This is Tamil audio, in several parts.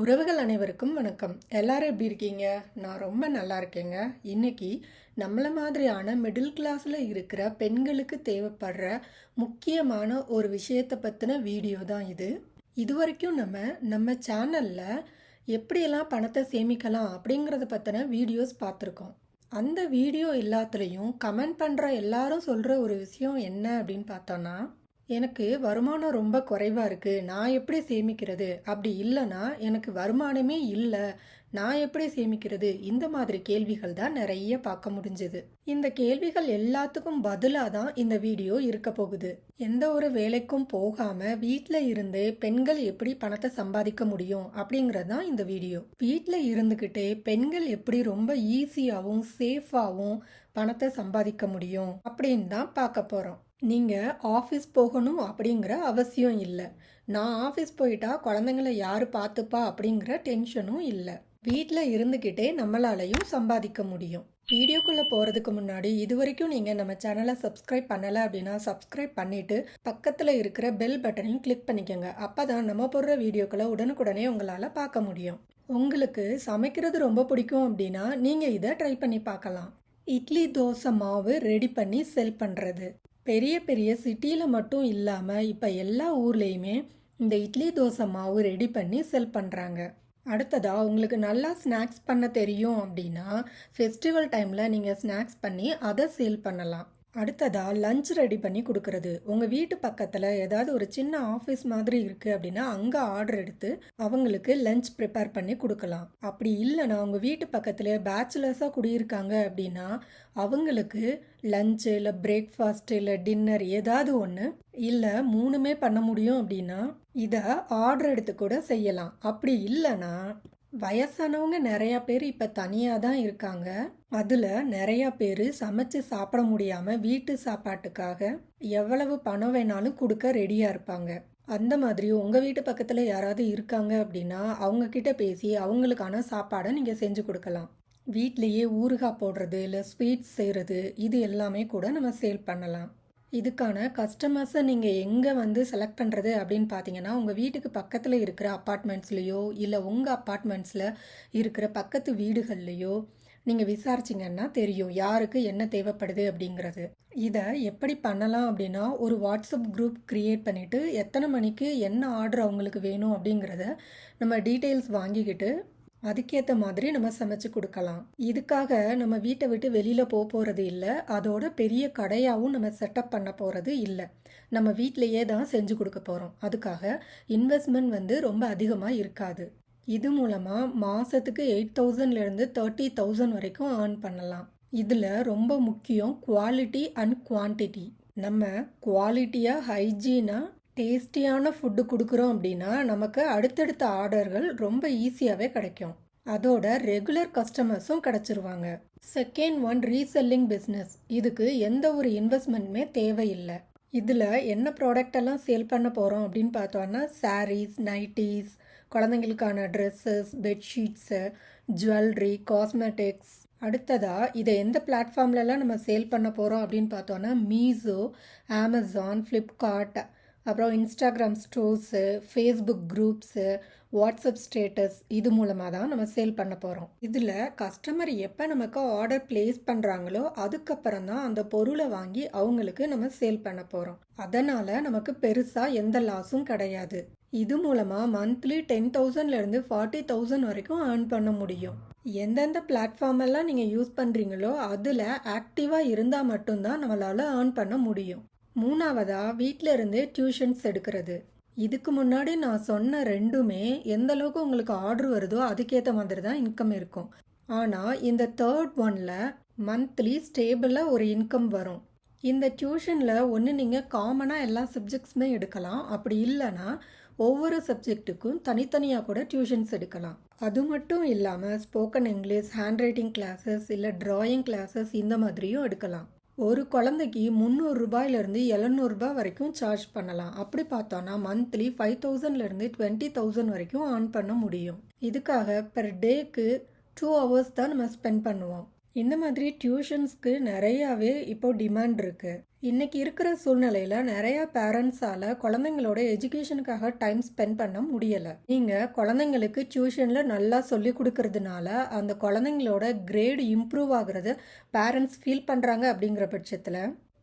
உறவுகள் அனைவருக்கும் வணக்கம். எல்லாரும் எப்படி இருக்கீங்க? நான் ரொம்ப நல்லா இருக்கேங்க. இன்னைக்கு நம்மளை மாதிரியான மிடில் கிளாஸில் இருக்கிற பெண்களுக்கு தேவைப்படுற முக்கியமான ஒரு விஷயத்தை பற்றின வீடியோ தான் இது. இது வரைக்கும் நம்ம நம்ம சேனலில் எப்படியெல்லாம் பணத்தை சேமிக்கலாம் அப்படிங்கிறத பற்றின வீடியோஸ் பார்த்துருக்கோம். அந்த வீடியோ எல்லாத்துலேயும் கமெண்ட் பண்ணுற எல்லாரும் சொல்கிற ஒரு விஷயம் என்ன அப்படின்னு பார்த்தோன்னா எனக்கு வருமானம் ரொம்ப குறைவாக இருக்குது நான் எப்படி சேமிக்கிறது? அப்படி இல்லைன்னா எனக்கு வருமானமே இல்லை. நான் எப்படி சேமிக்கிறது? இந்த மாதிரி கேள்விகள் தான் நிறைய பார்க்க முடிஞ்சது. இந்த கேள்விகள் எல்லாத்துக்கும் பதிலாக தான் இந்த வீடியோ இருக்க போகுது. எந்த ஒரு வேலைக்கும் போகாமல் வீட்டில் இருந்தே பெண்கள் எப்படி பணத்தை சம்பாதிக்க முடியும் அப்படிங்கிறது தான் இந்த வீடியோ. வீட்டில் இருந்துக்கிட்டே பெண்கள் எப்படி ரொம்ப ஈஸியாகவும் சேஃபாகவும் பணத்தை சம்பாதிக்க முடியும் அப்படின்னு தான் பார்க்க போகிறோம் நீங்கள் ஆஃபீஸ் போகணும் அப்படிங்கிற அவசியம் இல்லை. நான் ஆஃபீஸ் போயிட்டா குழந்தைங்கள யார் பார்த்துப்பா அப்படிங்கிற டென்ஷனும் இல்லை. வீட்டில் இருந்துக்கிட்டே நம்மளாலையும் சம்பாதிக்க முடியும். வீடியோக்குள்ளே போகிறதுக்கு முன்னாடி இது வரைக்கும் நீங்கள் நம்ம சேனலை சப்ஸ்கிரைப் பண்ணலை அப்படின்னா சப்ஸ்கிரைப் பண்ணிவிட்டு பக்கத்தில் இருக்கிற பெல் பட்டனையும் கிளிக் பண்ணிக்கோங்க. அப்போ தான் நம்ம போடுற வீடியோக்களை உடனுக்குடனே உங்களால் பார்க்க முடியும். உங்களுக்கு சமைக்கிறது ரொம்ப பிடிக்கும் அப்படின்னா நீங்கள் இதை ட்ரை பண்ணி பார்க்கலாம். இட்லி தோசை மாவு ரெடி பண்ணி செல் பண்ணுறது பெரிய பெரிய சிட்டியில் மட்டும் இல்லாமல் இப்போ எல்லா ஊர்லேயுமே இந்த இட்லி தோசை மாவு ரெடி பண்ணி செல் பண்ணுறாங்க அடுத்ததாக உங்களுக்கு நல்லா ஸ்நாக்ஸ் பண்ண தெரியும் அப்படின்னா ஃபெஸ்டிவல் டைமில் நீங்கள் ஸ்நாக்ஸ் பண்ணி அதை சேல் பண்ணலாம். அடுத்ததாக லஞ்ச் ரெடி பண்ணி கொடுக்கறது. உங்கள் வீட்டு பக்கத்தில் ஏதாவது ஒரு சின்ன ஆஃபீஸ் மாதிரி இருக்குது அப்படின்னா அங்கே ஆர்டர் எடுத்து அவங்களுக்கு லஞ்ச் ப்ரிப்பேர் பண்ணி கொடுக்கலாம். அப்படி இல்லைன்னா உங்கள் வீட்டு பக்கத்தில் பேச்சுலர்ஸாக குடியிருக்காங்க அப்படின்னா அவங்களுக்கு லஞ்சு இல்லை பிரேக்ஃபாஸ்ட் இல்லை டின்னர் ஏதாவது ஒன்று இல்லை மூணுமே பண்ண முடியும் அப்படின்னா இதை ஆர்டர் எடுத்து கூட செய்யலாம். அப்படி இல்லைன்னா வயசானவங்க நிறைய பேர் இப்போ தனியாக தான் இருக்காங்க. அதில் நிறைய பேர் சமைச்சு சாப்பிட முடியாமல் வீட்டு சாப்பாட்டுக்காக எவ்வளவு பணம் வேணாலும் கொடுக்க ரெடியாக இருப்பாங்க. அந்த மாதிரி உங்கள் வீட்டு பக்கத்தில் யாராவது இருக்காங்க அப்படின்னா அவங்கக்கிட்ட பேசி அவங்களுக்கான சாப்பாடை நீங்கள் செஞ்சு கொடுக்கலாம். வீட்லேயே ஊறுகாய் போடுறது இல்லை ஸ்வீட்ஸ் செய்கிறது இது எல்லாமே கூட நம்ம சேல் பண்ணலாம். இதுக்கான கஸ்டமர்ஸை நீங்கள் எங்கே வந்து செலக்ட் பண்ணுறது அப்படின்னு பார்த்தீங்கன்னா உங்கள் வீட்டுக்கு பக்கத்தில் இருக்கிற அப்பார்ட்மெண்ட்ஸ்லேயோ இல்லை உங்கள் அப்பார்ட்மெண்ட்ஸில் இருக்கிற பக்கத்து வீடுகள்லையோ நீங்கள் விசாரிச்சிங்கன்னா தெரியும் யாருக்கு என்ன தேவைப்படுது அப்படிங்கிறது. இதை எப்படி பண்ணலாம் அப்படின்னா ஒரு வாட்ஸ்அப் குரூப் க்ரியேட் பண்ணிவிட்டு எத்தனை மணிக்கு என்ன ஆர்டர் அவங்களுக்கு வேணும் அப்படிங்கிறத நம்ம டீட்டெயில்ஸ் வாங்கிக்கிட்டு அதுக்கேற்ற மாதிரி நம்ம சமைச்சு கொடுக்கலாம். இதுக்காக நம்ம வீட்டை விட்டு வெளியில் போக போகிறது இல்லை. அதோட பெரிய கடையாகவும் நம்ம செட்டப் பண்ண போகிறது இல்லை. நம்ம வீட்டிலையே தான் செஞ்சு கொடுக்க போகிறோம் அதுக்காக இன்வெஸ்ட்மெண்ட் வந்து ரொம்ப அதிகமாக இருக்காது. இது மூலமாக மாதத்துக்கு எயிட் தௌசண்ட்லேருந்து தேர்ட்டி தௌசண்ட் வரைக்கும் ஏர்ன் பண்ணலாம். இதில் ரொம்ப முக்கியம் குவாலிட்டி அண்ட் குவான்டிட்டி நம்ம குவாலிட்டியாக ஹைஜீனாக டேஸ்டியான ஃபுட்டு கொடுக்குறோம் அப்படின்னா நமக்கு அடுத்தடுத்த ஆர்டர்கள் ரொம்ப ஈஸியாகவே கிடைக்கும். அதோட ரெகுலர் கஸ்டமர்ஸும் கிடச்சிருவாங்க. செகண்ட் ஒன் ரீசெல்லிங் பிஸ்னஸ் இதுக்கு எந்த ஒரு இன்வெஸ்ட்மெண்ட்டுமே தேவையில்லை. இதில் என்ன ப்ராடக்ட் எல்லாம் சேல் பண்ண போகிறோம் அப்படின்னு பார்த்தோன்னா சாரீஸ் நைட்டிஸ் குழந்தைங்களுக்கான ட்ரெஸ்ஸஸ் பெட்ஷீட்ஸு ஜுவல்லரி காஸ்மெட்டிக்ஸ் அடுத்ததாக இதை எந்த பிளாட்ஃபார்ம்லலாம் நம்ம சேல் பண்ண போகிறோம் அப்படின்னு பார்த்தோன்னா மீசோ அமேசான் ஃப்ளிப்கார்ட் அப்புறம் Instagram stores Facebook groups WhatsApp status இது மூலமாக தான் நம்ம சேல் பண்ண போகிறோம் இதில் கஸ்டமர் எப்போ நமக்கு ஆர்டர் பிளேஸ் பண்ணுறாங்களோ அதுக்கப்புறம் தான் அந்த பொருளை வாங்கி அவங்களுக்கு நம்ம சேல் பண்ண போகிறோம் அதனால் நமக்கு பெருசாக எந்த லாஸும் கிடையாது. இது மூலமாக மந்த்லி டென் தௌசண்ட்லேருந்து ஃபார்ட்டி தௌசண்ட் வரைக்கும் ஏர்ன் பண்ண முடியும். எந்தெந்த பிளாட்ஃபார்ம் எல்லாம் நீங்கள் யூஸ் பண்ணுறீங்களோ அதில் ஆக்டிவாக இருந்தால் மட்டும்தான் நம்மளால் ஏர்ன் பண்ண முடியும். மூணாவதாக வீட்டில் இருந்தே டியூஷன்ஸ் எடுக்கிறது. இதுக்கு முன்னாடி நான் சொன்ன ரெண்டுமே எந்த அளவுக்கு உங்களுக்கு ஆர்டர் வருதோ அதுக்கேற்ற மாதிரி தான் இன்கம் இருக்கும். ஆனால் இந்த தேர்ட் ஒனில் மந்த்லி ஸ்டேபிளாக ஒரு இன்கம் வரும். இந்த டியூஷனில் ஒன்று நீங்கள் காமனாக எல்லா சப்ஜெக்ட்ஸுமே எடுக்கலாம். அப்படி இல்லைன்னா ஒவ்வொரு சப்ஜெக்ட்டுக்கும் தனித்தனியாக கூட டியூஷன்ஸ் எடுக்கலாம். அது மட்டும் இல்லாமல் spoken English handwriting classes இல்லை ட்ராயிங் கிளாஸஸ் இந்த மாதிரியும் எடுக்கலாம். ஒரு குழந்தைக்கு முந்நூறு ரூபாயிலிருந்து எழுநூறுபா வரைக்கும் சார்ஜ் பண்ணலாம். அப்படி பார்த்தோன்னா மந்த்லி ஃபைவ் தௌசண்ட்லேருந்து டுவெண்ட்டி தௌசண்ட் வரைக்கும் ஆன் பண்ண முடியும். இதுக்காக பெர் டேக்கு டூ ஹவர்ஸ் தான் நம்ம ஸ்பெண்ட் பண்ணுவோம். இந்த மாதிரி டியூஷன்ஸ்க்கு நிறையாவே இப்போ டிமாண்ட் இருக்குது இன்னைக்கு இருக்கிற சூழ்நிலையில நிறைய பேரண்ட்ஸால குழந்தைங்களோட எஜுகேஷனுக்காக டைம் ஸ்பெண்ட் பண்ண முடியல. நீங்க குழந்தைங்களுக்கு டியூஷன்ல நல்லா சொல்லி கொடுக்கறதுனால அந்த குழந்தைங்களோட கிரேடு இம்ப்ரூவ் ஆகுறது பேரண்ட்ஸ் ஃபீல் பண்றாங்க அப்படிங்கிற பட்சத்துல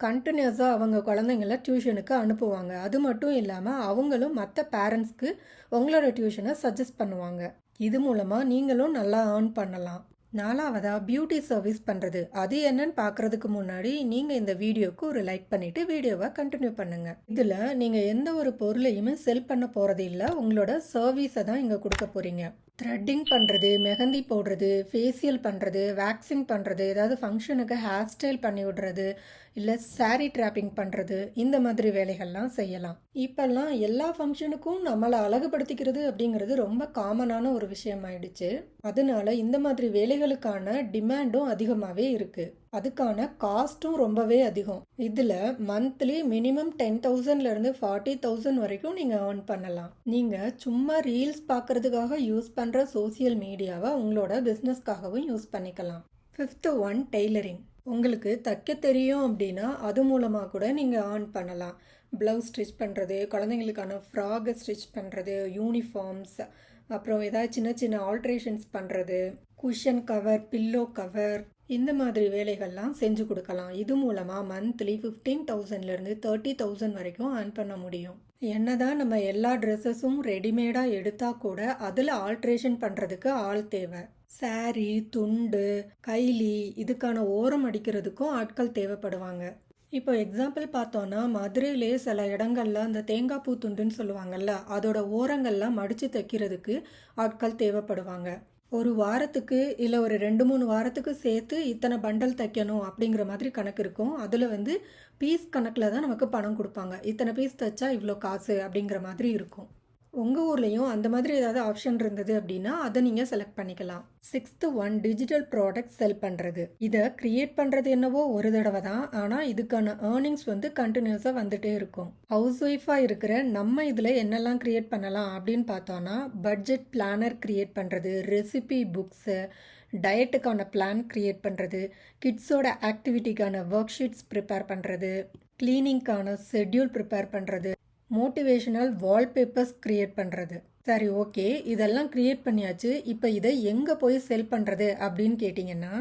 கண்டினியூஸாக அவங்க குழந்தைங்கள டியூஷனுக்கு அனுப்புவாங்க. அது மட்டும் இல்லாமல் அவங்களும் மற்ற பேரண்ட்ஸ்க்கு உங்களோட டியூஷனை சஜஸ்ட் பண்ணுவாங்க. இது மூலமாக நீங்களும் நல்லா ஏர்ன் பண்ணலாம். நாலாவதா பியூட்டி சர்வீஸ் பண்ணுறது அது என்னன்னு பார்க்கறதுக்கு முன்னாடி நீங்கள் இந்த வீடியோவுக்கு ஒரு லைக் பண்ணிவிட்டு வீடியோவை கண்டினியூ பண்ணுங்கள் இதில் நீங்கள் எந்த ஒரு பொருளையுமே செல் பண்ண போகிறது இல்லை. உங்களோட சர்வீஸை தான் இங்கே கொடுக்க போகிறீங்க த்ரெட்டிங் பண்ணுறது மெஹந்தி போடுறது ஃபேஷியல் பண்ணுறது வேக்சிங் பண்ணுறது ஏதாவது ஃபங்க்ஷனுக்கு ஹேர் ஸ்டைல் பண்ணி விடுறது இல்லை saree ட்ராப்பிங் பண்ணுறது இந்த மாதிரி வேலைகள்லாம் செய்யலாம். இப்போல்லாம் எல்லா ஃபங்க்ஷனுக்கும் நம்மளை அழகுபடுத்திக்கிறது அப்படிங்கிறது ரொம்ப காமனான ஒரு விஷயம் ஆயிடுச்சு அதனால இந்த மாதிரி வேலைகளுக்கான டிமாண்டும் அதிகமாகவே இருக்குது அதுக்கான காஸ்ட்டும் ரொம்பவே அதிகம். இதில் மந்த்லி மினிமம் டென் தௌசண்ட்லேருந்து ஃபார்ட்டி தௌசண்ட் வரைக்கும் நீங்கள் ஏர்ன் பண்ணலாம். நீங்கள் சும்மா ரீல்ஸ் பார்க்குறதுக்காக யூஸ் பண்ணுற சோஷியல் மீடியாவை உங்களோட பிஸ்னஸ்க்காகவும் யூஸ் பண்ணிக்கலாம். ஃபிஃப்த்து ஒன் டெய்லரிங் உங்களுக்கு தைக்க தெரியும் அப்படின்னா அது மூலமாக கூட நீங்கள் ஏர்ன் பண்ணலாம். ப்ளவுஸ் ஸ்டிச் பண்ணுறது குழந்தைங்களுக்கான ஃப்ராகை ஸ்டிச் பண்ணுறது யூனிஃபார்ம்ஸ் அப்புறம் ஏதாவது சின்ன சின்ன ஆல்ட்ரேஷன்ஸ் பண்ணுறது குஷன் கவர் பில்லோ கவர் இந்த மாதிரி வேலைகள்லாம் செஞ்சு கொடுக்கலாம். இது மூலமாக மந்த்லி ஃபிஃப்டீன் தௌசண்ட்லேருந்து தேர்ட்டி தௌசண்ட் வரைக்கும் ஏர்ன் பண்ண முடியும். என்னதான் நம்ம எல்லா ட்ரெஸ்ஸஸும் ரெடிமேடாக எடுத்தால் கூட அதில் ஆல்ட்ரேஷன் பண்ணுறதுக்கு ஆள் தேவை. சாரி துண்டு கைலி இதுக்கான ஓரம் அடிக்கிறதுக்கும் ஆட்கள் தேவைப்படுவாங்க. இப்போ எக்ஸாம்பிள் பார்த்தோன்னா மதுரையிலே சில இடங்கள்ல அந்த தேங்காய் பூ துண்டுன்னு சொல்லுவாங்கல்ல அதோட ஓரங்கள்லாம் மடித்து தைக்கிறதுக்கு ஆட்கள் தேவைப்படுவாங்க. ஒரு வாரத்துக்கு இல்லை ஒரு ரெண்டு மூணு வாரத்துக்கு சேர்த்து இத்தனை பண்டல் தைக்கணும் அப்படிங்கிற மாதிரி கணக்கு இருக்கும். அதில் வந்து பீஸ் கணக்கில் தான் நமக்கு பணம் கொடுப்பாங்க. இத்தனை பீஸ் தைச்சா இவ்வளோ காசு அப்படிங்கிற மாதிரி இருக்கும். உங்கள் ஊர்லேயும் அந்த மாதிரி ஏதாவது ஆப்ஷன் இருந்தது அப்படின்னா அதை நீங்கள் செலக்ட் பண்ணிக்கலாம். Sixth one digital product sell பண்ணுறது இதை க்ரியேட் பண்ணுறது என்னவோ ஒரு தடவை தான். ஆனால் இதுக்கான ஏர்னிங்ஸ் வந்து கண்டினியூஸாக வந்துட்டே இருக்கும். ஹவுஸ் ஒய்ஃபாக இருக்கிற நம்ம இதில் என்னெல்லாம் க்ரியேட் பண்ணலாம் அப்படின்னு பார்த்தோன்னா பட்ஜெட் பிளானர் க்ரியேட் பண்ணுறது ரெசிபி புக்ஸு டயட்டுக்கான பிளான் க்ரியேட் பண்ணுறது கிட்ஸோட ஆக்டிவிட்டிக்கான ஒர்க் ஷீட்ஸ் ப்ரிப்பேர் பண்ணுறது க்ளீனிங்க்கான ஷெட்யூல் ப்ரிப்பேர் பண்ணுறது மோட்டிவேஷனல் வால்பேப்பர்ஸ் க்ரியேட் பண்ணுறது சரி ஓகே இதெல்லாம் க்ரியேட் பண்ணியாச்சு. இப்போ இதை எங்கே போய் செல் பண்ணுறது அப்படின்னு கேட்டிங்கன்னா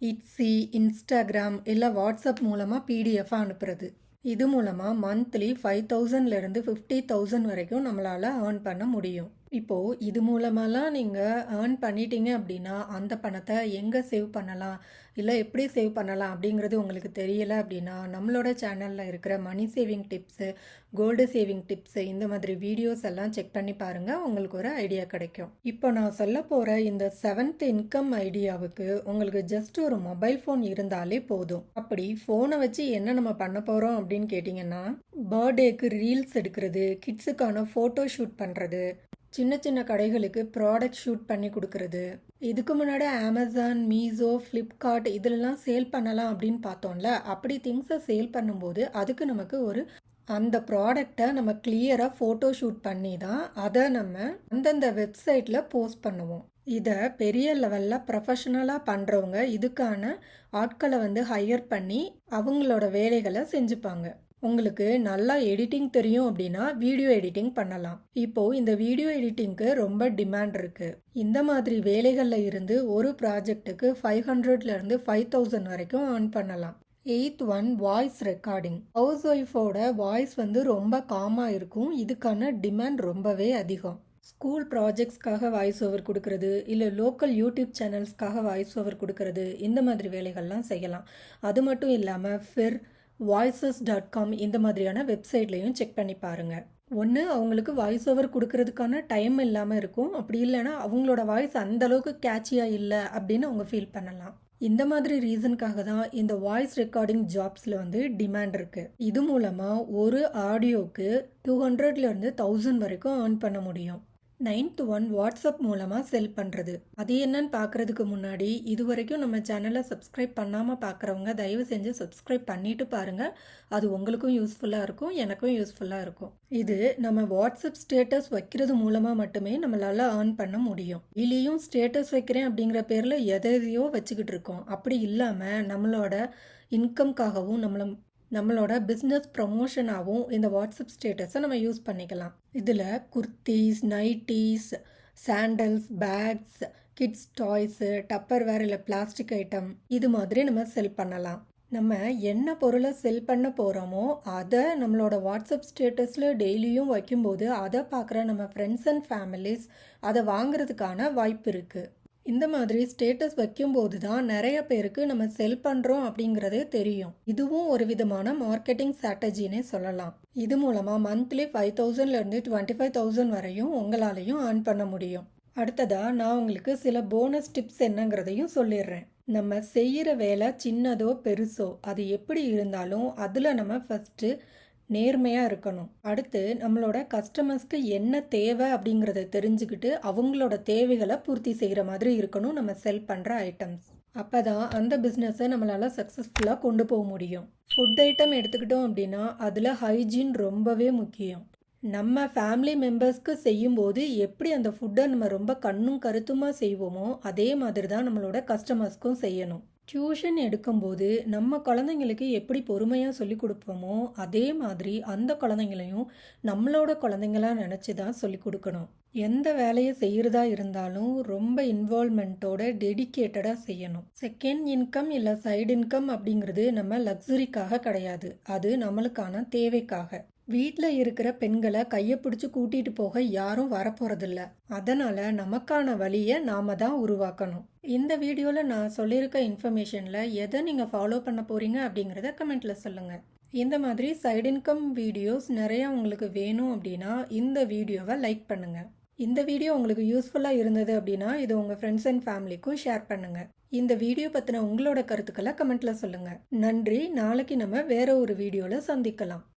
இட்ஸி இன்ஸ்டாகிராம் இல்லை வாட்ஸ்அப் மூலமாக பிடிஎஃபாக அனுப்புறது. இது மூலமாக மந்த்லி ஃபைவ் தௌசண்ட்லேருந்து ஃபிஃப்டி தௌசண்ட் வரைக்கும் நம்மளால் ஏர்ன் பண்ண முடியும். இப்போது இது மூலமாலாம் நீங்கள் ஏர்ன் பண்ணிட்டீங்க அப்படின்னா அந்த பணத்தை எங்கே சேவ் பண்ணலாம்? இல்லை எப்படி சேவ் பண்ணலாம் அப்படிங்கிறது உங்களுக்கு தெரியல அப்படின்னா நம்மளோட சேனலில் இருக்கிற money saving tips gold saving tips இந்த மாதிரி வீடியோஸ் எல்லாம் செக் பண்ணி பாருங்கள் உங்களுக்கு ஒரு ஐடியா கிடைக்கும். இப்போ நான் சொல்ல போகிற இந்த செவன்த் இன்கம் ஐடியாவுக்கு உங்களுக்கு ஜஸ்ட் ஒரு மொபைல் ஃபோன் இருந்தாலே போதும். அப்படி ஃபோனை வச்சு என்ன நம்ம பண்ண போகிறோம் அப்படின்னு கேட்டிங்கன்னா பர்த்டேக்கு ரீல்ஸ் எடுக்கிறது கிட்ஸுக்கான ஃபோட்டோ ஷூட் பண்ணுறது சின்ன சின்ன கடைகளுக்கு ப்ராடக்ட் ஷூட் பண்ணி கொடுக்கறது. இதுக்கு முன்னாடி அமேசான் மீசோ ஃப்ளிப்கார்ட் இதிலெல்லாம் சேல் பண்ணலாம் அப்படின்னு பார்த்தோம்ல. அப்படி திங்ஸை சேல் பண்ணும்போது அதுக்கு நமக்கு ஒரு அந்த ப்ராடக்டை நம்ம கிளியராக ஃபோட்டோ ஷூட் பண்ணி தான் அதை நம்ம அந்தந்த வெப்சைட்டில் போஸ்ட் பண்ணுவோம். இதை பெரிய லெவலில் ப்ரொஃபஷனலாக பண்ணுறவங்க இதுக்கான ஆட்களை வந்து ஹையர் பண்ணி அவங்களோட வேலைகளை செஞ்சுப்பாங்க. உங்களுக்கு நல்லா எடிட்டிங் தெரியும் அப்படின்னா வீடியோ எடிட்டிங் பண்ணலாம். இப்போ இந்த வீடியோ எடிட்டிங்க்கு ரொம்ப டிமாண்ட் இருக்கு. இந்த மாதிரி வேலைகளில் இருந்து ஒரு ப்ராஜெக்ட்டுக்கு ஃபைவ் ஹண்ட்ரட்லேருந்து ஃபைவ் தௌசண்ட் வரைக்கும் ஏர்ன் பண்ணலாம். Eighth one voice recording house ஒய்ஃபோட வாய்ஸ் வந்து ரொம்ப காமாக இருக்கும். இதுக்கான டிமாண்ட் ரொம்பவே அதிகம். ஸ்கூல் ப்ராஜெக்ட்ஸ்க்காக வாய்ஸ் ஓவர் கொடுக்கறது இல்லை லோக்கல் யூடியூப் சேனல்ஸ்க்காக வாய்ஸ் ஓவர் கொடுக்கறது இந்த மாதிரி வேலைகள்லாம் செய்யலாம். அது மட்டும் இல்லாமல் ஃபிர் வாய்ஸஸ் டாட் காம் இந்த மாதிரியான வெப்சைட்லேயும் செக் பண்ணி பாருங்கள் ஒன்று அவங்களுக்கு வாய்ஸ் ஓவர் கொடுக்கறதுக்கான டைம் இல்லாமல் இருக்கும். அப்படி இல்லைன்னா அவங்களோட வாய்ஸ் அந்த அளவுக்கு கேட்சியாக இல்லை அப்படின்னு அவங்க ஃபீல் பண்ணலாம். இந்த மாதிரி ரீசனுக்காக தான் இந்த வாய்ஸ் ரெக்கார்டிங் ஜாப்ஸில் வந்து டிமாண்ட் இருக்குது இது மூலமாக ஒரு ஆடியோக்கு டூ ஹண்ட்ரட்லேருந்து தௌசண்ட் வரைக்கும் ஏர்ன் பண்ண முடியும். நைன்த் ஒன் வாட்ஸ்அப் மூலமாக செல் பண்ணுறது அது என்னன்னு பார்க்குறதுக்கு முன்னாடி இது வரைக்கும் நம்ம சேனலை சப்ஸ்கிரைப் பண்ணாமல் பார்க்குறவங்க தயவு செஞ்சு சப்ஸ்கிரைப் பண்ணிட்டு பாருங்கள் அது உங்களுக்கும் யூஸ்ஃபுல்லாக இருக்கும் எனக்கும் யூஸ்ஃபுல்லாக இருக்கும். இது நம்ம வாட்ஸ்அப் ஸ்டேட்டஸ் வைக்கிறது மூலமாக மட்டுமே நம்மளால் ஏர்ன் பண்ண முடியும். இல்லையும் ஸ்டேட்டஸ் வைக்கிறேன் அப்படிங்கிற பேரில் எதையோ வச்சுக்கிட்டு இருக்கோம். அப்படி இல்லாமல் நம்மளோட இன்கம்காகவும் நம்மளை நம்மளோட பிஸ்னஸ் ப்ரமோஷனாகவும் இந்த வாட்ஸ்அப் ஸ்டேட்டஸை நம்ம யூஸ் பண்ணிக்கலாம். இதில் kurtis nighties sandals bags kids toys Tupperware இல்லை பிளாஸ்டிக் ஐட்டம் இது மாதிரி நம்ம செல் பண்ணலாம். நம்ம என்ன பொருளை செல் பண்ண போகிறோமோ அதை நம்மளோட வாட்ஸ்அப் ஸ்டேட்டஸில் டெய்லியும் வைக்கும்போது அதை பார்க்குற நம்ம ஃப்ரெண்ட்ஸ் அண்ட் ஃபேமிலிஸ் அதை வாங்குறதுக்கான வாய்ப்பு இருக்குது இந்த மாதிரி ஸ்டேட்டஸ் வைக்கும்போது தான் நிறைய பேருக்கு நம்ம செல் பண்ணுறோம் அப்படிங்கிறதே தெரியும். இதுவும் ஒரு விதமான மார்க்கெட்டிங் ஸ்ட்ராட்டஜினே சொல்லலாம். இது மூலமாக மந்த்லி ஃபைவ் தௌசண்ட்லேருந்து டுவெண்ட்டி ஃபைவ் தௌசண்ட் வரையும் உங்களாலையும் ஏர்ன் பண்ண முடியும். அடுத்ததாக நான் உங்களுக்கு சில போனஸ் டிப்ஸ் என்னங்கிறதையும் சொல்லிடுறேன். நம்ம செய்கிற வேலை சின்னதோ பெருசோ அது எப்படி இருந்தாலும் அதில் நம்ம ஃபஸ்ட்டு நேர்மையாக இருக்கணும். அடுத்து நம்மளோட கஸ்டமர்ஸ்க்கு என்ன தேவை அப்படிங்கிறத தெரிஞ்சுக்கிட்டு அவங்களோட தேவைகளை பூர்த்தி செய்கிற மாதிரி இருக்கணும் நம்ம செல் பண்ணுற ஐட்டம்ஸ் அப்போ தான் அந்த பிஸ்னஸை நம்மளால் சக்ஸஸ்ஃபுல்லாக கொண்டு போக முடியும். ஃபுட் ஐட்டம் எடுத்துக்கிட்டோம் அப்படின்னா அதில் ஹைஜீன் ரொம்பவே முக்கியம். நம்ம ஃபேமிலி மெம்பர்ஸ்க்கு செய்யும்போது எப்படி அந்த ஃபுட்டை நம்ம ரொம்ப கண்ணும் கருத்துமாக செய்வோமோ அதே மாதிரி தான் நம்மளோட கஸ்டமர்ஸ்க்கும் செய்யணும். டியூஷன் எடுக்கும்போது நம்ம குழந்தைங்களுக்கு எப்படி பொறுமையாக சொல்லி கொடுப்போமோ அதே மாதிரி அந்த குழந்தைங்களையும் நம்மளோட குழந்தைங்களா நினச்சி தான் சொல்லி கொடுக்கணும். எந்த வேலையை செய்கிறதா இருந்தாலும் ரொம்ப இன்வால்மெண்ட்டோட டெடிக்கேட்டடாக செய்யணும். செகண்ட் இன்கம் இல்லை சைடு இன்கம் அப்படிங்கிறது நம்ம லக்ஸுரிக்காக கிடையாது. அது நம்மளுக்கான தேவைக்காக. வீட்டில் இருக்கிற பெண்களை கையை பிடிச்சி கூட்டிகிட்டு போக யாரும் வரப்போகிறதில்ல அதனால் நமக்கான வழியை நாம தான் உருவாக்கணும். இந்த வீடியோவில் நான் சொல்லியிருக்க இன்ஃபர்மேஷனில் எதை நீங்கள் ஃபாலோ பண்ண போகிறீங்க அப்படிங்கிறத கமெண்ட்டில் சொல்லுங்கள் இந்த மாதிரி சைடு இன்கம் வீடியோஸ் நிறையா உங்களுக்கு வேணும் அப்படின்னா இந்த வீடியோவை லைக் பண்ணுங்கள் இந்த வீடியோ உங்களுக்கு யூஸ்ஃபுல்லாக இருந்தது அப்படின்னா இது உங்கள் ஃப்ரெண்ட்ஸ் அண்ட் ஃபேமிலிக்கும் ஷேர் பண்ணுங்கள் இந்த வீடியோ பற்றின உங்களோட கருத்துக்களை கமெண்ட்டில் சொல்லுங்கள் நன்றி. நாளைக்கு நம்ம வேற ஒரு வீடியோவில் சந்திக்கலாம்.